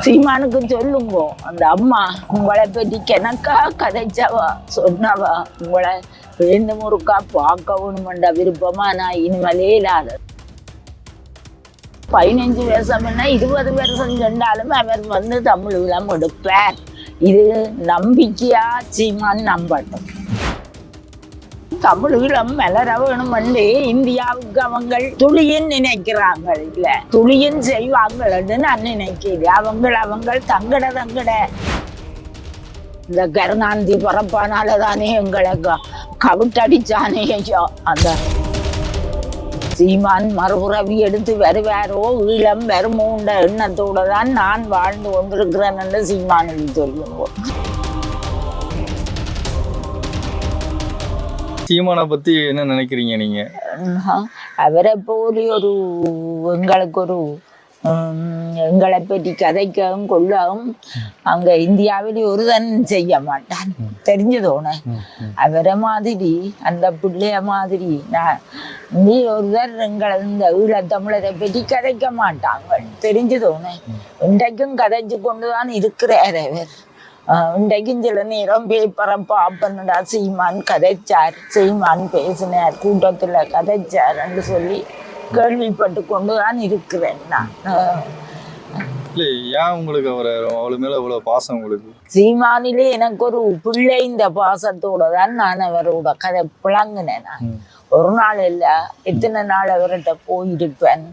சீமானுக்கு சொல்லுங்க அந்த அம்மா உங்களை பற்றி கணக்கா கதைச்சவா சொன்னவா. உங்களை ரெண்டு முறுக்கா பார்க்கணுமென்ற விருப்பமா நான் இனிமேலே இல்லாத. பதினஞ்சு வருஷம்னா இருபது வருஷம் சென்றாலும் அவர் வந்து தமிழ் விளம் எடுப்பார் இது நம்பிக்கையா சீமான் நம்பட்டும். தமிழ் ஈழம் மலர வேணுமென்று இந்தியாவுக்கு அவங்க துளியின் நினைக்கிறாங்க இல்ல துளியின் செய்வாங்கன்னு நான் நினைக்கிறேன். அவங்க அவங்க தங்கட தங்கட. இந்த கருணாந்தி பிறப்பானால தானே எங்களை க- கவிட்டடிச்சானே ஐயோ அந்த சீமான் மறுபுறவி எடுத்து வருவாரோ ஈழம் வருமோன்ற எண்ணத்தோட தான் நான் வாழ்ந்து கொண்டிருக்கிறேன் என்று சீமானுக்கு சொல்லுவோம் சீமானை பத்தி என்ன நினைக்கிறீங்க நீங்க. அவரை போல ஒரு எங்களுக்கு ஒரு எங்களை பற்றி கதைக்கவும் கொள்ளவும் அங்க இந்தியாவில் ஒருதன் செய்ய மாட்டான். தெரிஞ்சதோன? அவரை மாதிரி அந்த பிள்ளைய மாதிரி நான் நீ ஒருதர் எங்களை இந்த ஈழத்தமிழரை பற்றி கதைக்க மாட்டாங்க. தெரிஞ்சதோன? இன்றைக்கும் கதைச்சு கொண்டுதான் இருக்கிறார் அவர். ஆஹ் இன்றைக்கும் சில நேரம் பேப்பரை பார்ப்பனடா சீமான் கதைச்சார் சீமான் பேசினார் கூட்டத்துல கதைச்சார்ன்னு சொல்லி கேள்விப்பட்டு கொண்டு தான் இருக்கிறேன் நான் இல்ல ஏன் உங்களுக்கு அவரை அவளு மேல இவ்வளவு பாசம் உங்களுக்கு சீமானிலே எனக்கு ஒரு பிள்ளை இந்த பாசத்தோட தான் நான் அவரோட கதை பிளங்கினேன். ஒரு நாள் இல்ல எத்தனை நாள் அவர்கிட்ட போயிருப்பேன்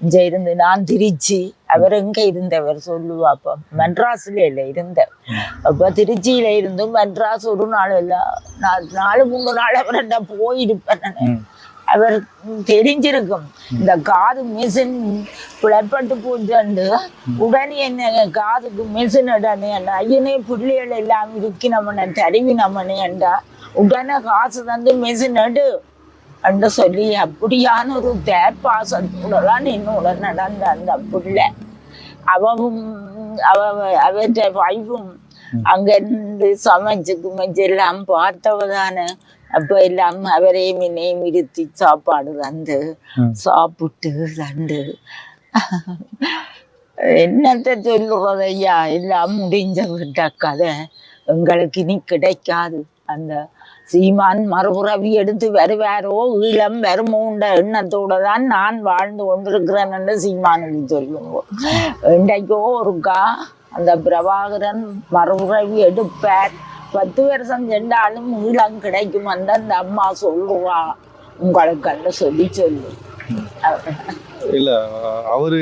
இங்க இருந்து நான் திருச்சி. அவர் எங்க இருந்தவர் சொல்லுவா அப்ப. மெட்ராஸ்ல இல்ல இருந்த அப்ப திருச்சியில இருந்து மெட்ராஸ் ஒரு நாள் இல்ல நான் நாலு மூணு நாள் அவர்கிட்ட போயிருப்பேன் நானு. ம். அவர் தெரிஞ்சிருக்கும். இந்த காது மிஷின் புலப்பட்டு போட்டு உடனே என்ன காதுக்கு மிஷின் உடனே ஐயனே பிள்ளைகள் எல்லாம் இருக்கணுமனே தருவினமனே என்றா உடனே காசு தந்து மிஷின் எடு. என்று சொல்லி அப்படியான ஒரு தேப்பாசத்தோட தான் என்னோட நடந்த அந்த பிள்ளை. அவவும் அவ அவற்ற வைஃபும் அங்கிருந்து சமைச்சு குமைச்சு எல்லாம் பார்த்தவ தானே. அப்ப எல்லாம் அவரே மின்னையும் இருத்தி சாப்பாடு தந்து. சாப்பிட்டு தண்டு என்னத்த சொல்லுறது ஐயா? எல்லாம் முடிஞ்ச விட்ட கதை எங்களுக்கு இனி கிடைக்காது. அந்த சீமான் மறுபுறவி எடுத்து வருவாரோ? ஈழம் வருமோன்ற எண்ணத்தோட தான் நான் வாழ்ந்து கொண்டிருக்கிறேன் என்று சீமானுக்கு சொல்லுவோம். இன்றைக்கோ ஒருக்கா அந்த பிரபாகரன் மறுபுறவி எடுப்பார். பத்து வருஷம் சென்றாலும் ஈழம் கிடைக்கும் அந்த அந்த அம்மா சொல்லுவா. உங்களுக்கு சொல்லி சொல்லு. இல்ல அவரு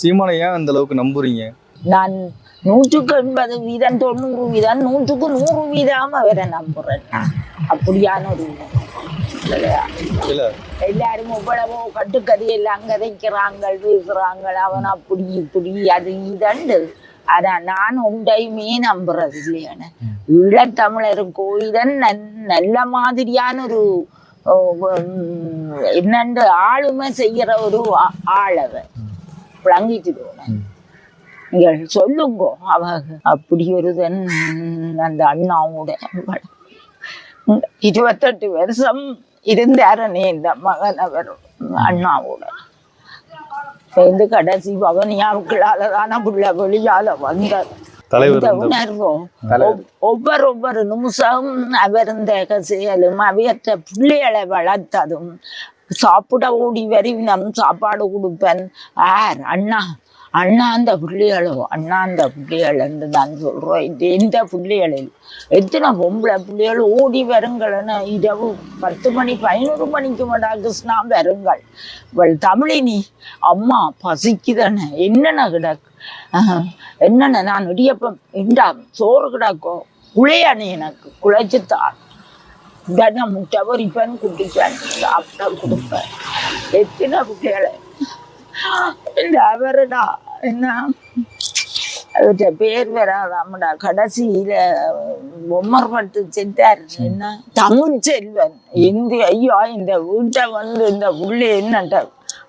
சீமானை ஏன் அந்த அளவுக்கு நம்புறீங்க? நான் நூற்றுக்கு எண்பது வீதம் தொண்ணூறு வீதம் நூற்றுக்கு நூறு வீதம் அவரை நம்புறேன். அப்படியான ஒரு எல்லாரும் எவ்வளவோ கட்டுக்கதை எல்லாம் கதைக்கிறாங்க பேசுறாங்க அவன் அப்படி இப்படி அது இதண்டு. ஆனா நான் ஒன்றையுமே நம்புறது இல்லையான. ஈழத்தமிழர் கோயிலன் நல்ல மாதிரியான ஒரு என்னண்டு ஆளுமை செய்யற ஒரு ஆ- ஆள் அவன் விளங்கிட்டு நீங்கள் சொல்லுங்க அவங்க அப்படி ஒருதன் அந்த அண்ணாவோட இருபத்தெட்டு வருஷம் இருந்தாரனே இந்த மகன் அவர் அண்ணாவோட. இந்த கடைசி பவனியாவுக்களால தானே புள்ள வெளியால வந்தார் தலைவர் இந்த இந்த- உணர்வும் ஒவ்- ஒவ்வொரு ஒவ்வொரு நிமிஷமும் அவர் இந்த செயலும் அவையற்ற பிள்ளைகளை வளர்த்ததும் சாப்பிட ஓடி வருவினம் சாப்பாடு கொடுப்பேன். ஆர் அண்ணா அண்ணா அந்த பிள்ளைகளோ அண்ணா அந்த பிள்ளைகள் நான் சொல்றோம். இது எந்த பிள்ளைகளில் எத்தனை பொம்பளை பிள்ளைகள் ஓடி வருங்களேன்னு இரவு பத்து மணி பதினோரு மணிக்கு மேடா கிருஷ்ணா வருங்கள். இவள் தமிழினி அம்மா பசிக்குதானே என்னென்ன கிடக்கு என்னென்ன நான் இடியப்பம் இண்டா சோறு கிடக்கும் குழையானே எனக்கு குழைச்சுத்தான் உடனே முட்டை பொறிப்பேன் குடிப்பேன் சாப்பிட்டா கொடுப்பேன். எத்தனை குட்டிகளை இந்த அவருடா என்ன? அவர்கிட்ட பேர் வராதாமடா. கடைசியில பொம்மர் பட்டு செத்தார் என்ன? தமிழ் செல்வன். இந்த ஐயா இந்த வீட்டை வந்து இந்த உள்ளே என்னட்ட?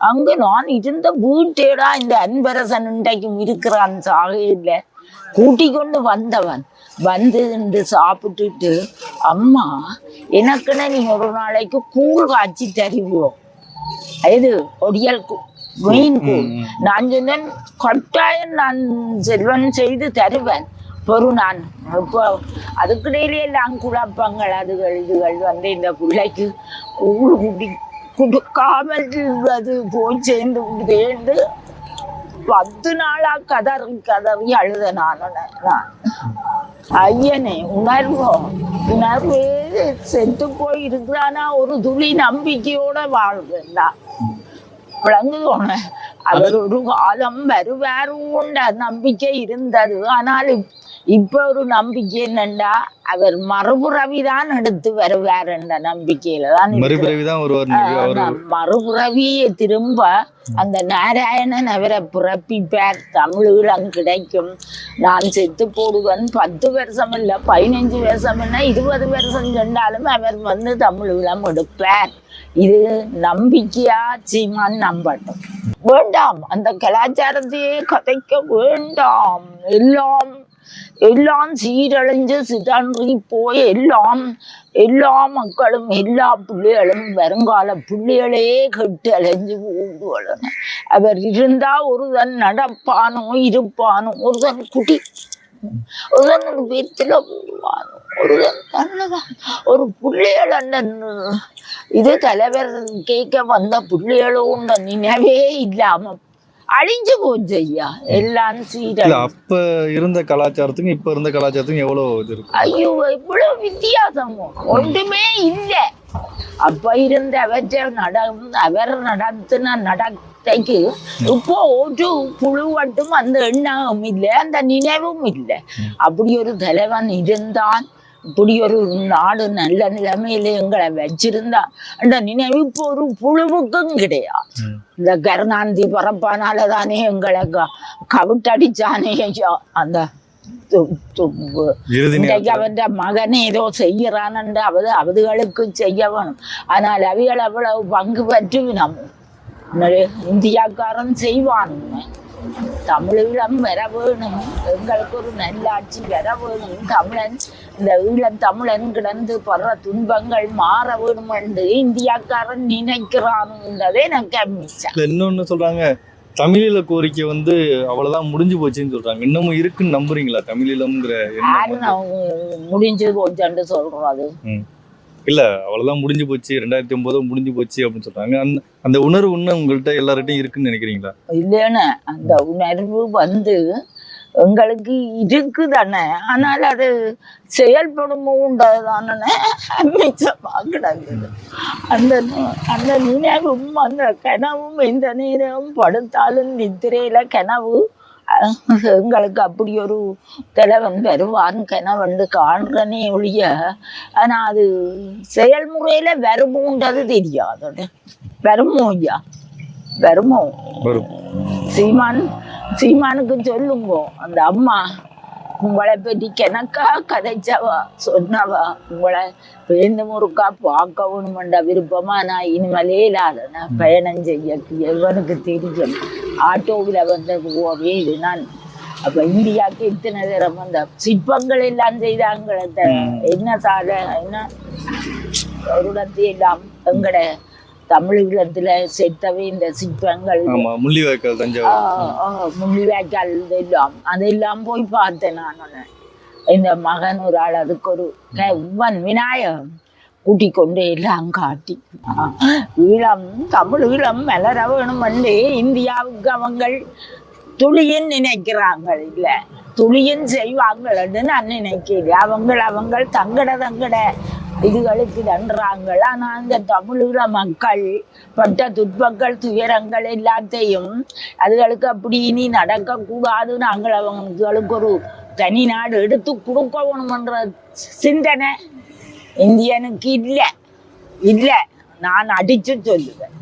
அங்க நான் இருந்த வீட்டேடா இந்த அன்பரசன் இன்றைக்கும் இருக்கிறான் சாகையில் கூட்டி கொண்டு வந்தவன். வந்து இன்று சாப்பிட்டுட்டு அம்மா எனக்குன்னு நீ ஒரு நாளைக்கு கூழ் காய்ச்சி தருவோம் இது ஒடியல் கோல் ம், ம். நான் சொன்னேன் கட்டாயம் நான் செல்வன் செய்து தருவேன். பொறு நான். இப்போ அதுக்கிடையிலே எல்லாம் குழப்பங்கள் அதுகள் இதுகள் வந்து இந்த பிள்ளைக்கு ஊழ் குடி கொடுக்காமல் அது போய் சேர்ந்து சேர்ந்து பத்து நாளா கதறி கதறி அழுத நான் நான் ஐயனே உணர்வோம் உணர்வு செத்து போய் இருக்கிறானா ஒரு துளி நம்பிக்கையோட வாழ்றா விளங்குதோன அவர் ஒரு காலம் வருவாருன்ற நம்பிக்கை இருந்தது. ஆனால் இப்- இப்ப ஒரு நம்பிக்கை என்னண்டா? அவர் மறுபுறவிதான் எடுத்து வருவார் என்ற நம்பிக்கையில தான் இருக்கிறேன். மறுபிறவிதான் வருவார் அவர் ஆனா, மறுபுறவியை திரும்ப அந்த நாராயணன் அவரை பிறப்பிப்பார். தமிழீழம் கிடைக்கும். நான் செத்து போடுவேன். பத்து வருஷம் இல்ல பதினஞ்சு வருஷம் இல்ல இருபது வருஷம் சொன்னாலும் அவர் வந்து தமிழீழம் எடுப்பார். இது நம்பிக்கையா சீமான் நம்பட்டும் வேண்டாம் அந்த கலாச்சாரத்தையே கதைக்க வேண்டாம். எல்லாம் எல்லாம் சீரழிஞ்சு சிதன்றி போய் எல்லாம் எல்லா மக்களும் எல்லா பிள்ளைகளும் வருங்கால பிள்ளைகளே கெட்டு அலைஞ்சு போடுவாங்க அவர் இருந்தா ஒருதன் நடப்பானோ இருப்பானோ ஒருதன் குடி ஒருதன் ஒரு வீட்டில் போடுவானோ ஒருதன் நல்லதான் ஒரு பிள்ளைகள் அந்த இது தலைவர் கேட்க வந்த பிள்ளைகளோட நினைவே இல்லாம அழிஞ்சு போச்சு ஐயா. எல்லாம் இல்ல சீரழி அப்ப இருந்த கலாச்சாரத்துக்கும் இப்ப இருந்த கலாச்சாரத்துக்கும் எவ்வளவு இது இருக்கு? ஐயோ இவ்வளவு வித்தியாசமோ? ஒன்றுமே இல்லை. அப்ப இருந்த அவற்றை நட அவர் நடத்தின நடத்தைக்கு இப்போ ஒரு புழு மட்டும் அந்த எண்ணமும் இல்லை அந்த நினைவும் இல்லை. அப்படி ஒரு தலைவன் இருந்தான். இப்படி ஒரு நாடு நல்ல நிலைமையில எங்களை வச்சிருந்தா அந்த நினைவு இப்போ ஒரு புழுவுக்கும் கிடையாது. இந்த கருணாநிதி பிறப்பானால தானே எங்களை கவிட்டடிச்சானே ஐயா. அந்த இன்றைக்கு அவன் மகன் ஏதோ செய்கிறான் அவது அவதுகளுக்கு செய்ய வேணும். ஆனால் அவைகள் அவ்வளவு பங்கு பற்றி நம்ம இந்தியாக்காரன் செய்வான் தமிழீழம் வர வேணும் எங்களுக்கு ஒரு நல்லாட்சி வர வேணும் தமிழன் இந்த ஈழத் தமிழன் கிடந்து படுற துன்பங்கள் மாற வேணும் என்று இந்தியாக்காரன் நினைக்கிறான்ன்றதே மிச்சம் இல்ல இன்னொன்னு சொல்றாங்க? தமிழீழ கோரிக்கை வந்து அவ்வளவுதான் முடிஞ்சு போச்சுன்னு சொல்றாங்க. இன்னமும் இருக்குன்னு நம்புறீங்களா தமிழீழம்ங்கிற? நான் முடிஞ்சு போச்சுன்னு சொல்றது? இல்ல அவ்வளவுதான் முடிஞ்சு போச்சு. ரெண்டாயிரத்தி ஒன்பது முடிஞ்சு போச்சு அப்படின்னு சொல்றாங்க. அந்த அந்த உணர்வு இன்னும் உங்கள்கிட்ட எல்லார்கிட்டயும் இருக்குன்னு நினைக்கிறீங்களா? இல்லைன்னு அந்த உணர்வு வந்து எங்களுக்கு இருக்கு தானே ஆனால் அது செயல்படுமோன்றதானே மிச்சமாக கிடக்குது அந்த அந்த நினைவும் அந்த கனவும் எந்த நேரம் படுத்தாலும் நித்திரையில கனவு. எங்களுக்கு அப்படி ஒரு தலைவன் வருவான் கனவண்டு காண்றனே ஒழிய ஆனா அது செயல்முறையில வருமோன்றது தெரியாது. வருமோ ஐயா? வருமோ? சீமான் சீமானுக்கு சொல்லுங்க அந்த அம்மா உங்களை பற்றி கணக்கா கதைச்சவா சொன்னவா? உங்களை பேருந்து முறுக்கா பார்க்க வேணுமென்ற விருப்பமா நான் இனிமேலே இல்லாத நான் பயணம் செய்ய எவனுக்கு தெரியும். ஆட்டோவில் வந்த இது நான் அப்ப இந்தியாவுக்கு இத்தனை தரம் அந்த சிற்பங்கள் எல்லாம் செய்தாங்களே அந்த என்ன சாலை என்ன? ஒரு இடத்தை எல்லாம் எங்கட தமிழீழத்துல செத்தவை இந்த சிற்பங்கள். முள்ளிவாய்க்கால் தஞ்சாவூர். முள்ளிவாய்க்கால் இதெல்லாம் அதெல்லாம் போய் பார்த்தேன் நான். இந்த மகன் ஒரு ஆள் அதுக்கு ஒரு உவன் விநாயகம் கூட்டி கொண்டு எல்லாம் காட்டி. ஈழம் தமிழ் ஈழம் மலர வேணுமென்று இந்தியாவுக்கு அவங்கள் துளியன் நினைக்கிறாங்க இல்ல துளியன் செய்வாங்கள்னு நான் நினைக்கிறேன் அவங்கள் அவங்கள் தங்கட தங்கட இதுகளுக்கு தண்டுறாங்கள் ஆனா அந்த தமிழீழ மக்கள் பட்ட துன்பங்கள் துயரங்கள் எல்லாத்தையும் அதுகளுக்கு அப்படி இனி நடக்க கூடாது நாங்கள் அவங்களுக்கு ஒரு தனி நாடு எடுத்து கொடுக்கணுமன்ற சிந்தனை இந்தியனுக்கு இல்லை. இல்லை. நான் அடிச்சு சொல்லுவேன்.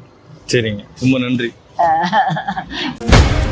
சரிங்க. ரொம்ப நன்றி.